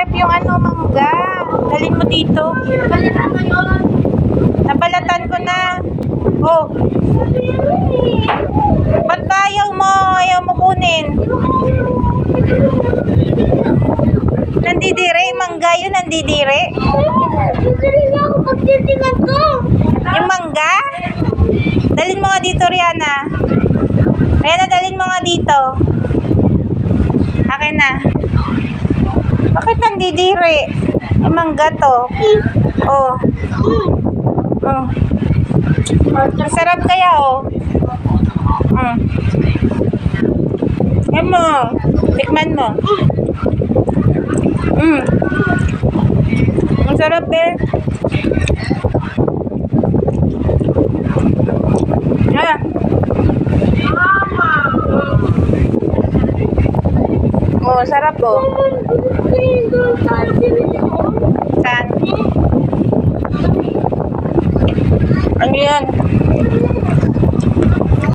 rep yung ano, mangga. Dalhin mo dito. Nabalatan ko na. Oh. Ba't ba ayaw mo? Ayaw mo kunin. Nandidire, mangga yun, nandidire. Yung mangga? Dalhin mo nga dito, Rihanna. Rihanna, dalhin mo nga dito. Akin na. Bakit nandidiri? Yung mangga to. Oh. Oh. Masarap kaya, oh. Mm. Yan. Tikman mo. Mm. Ang sarap eh. Ah. Oh, sarap oh. Ano yan?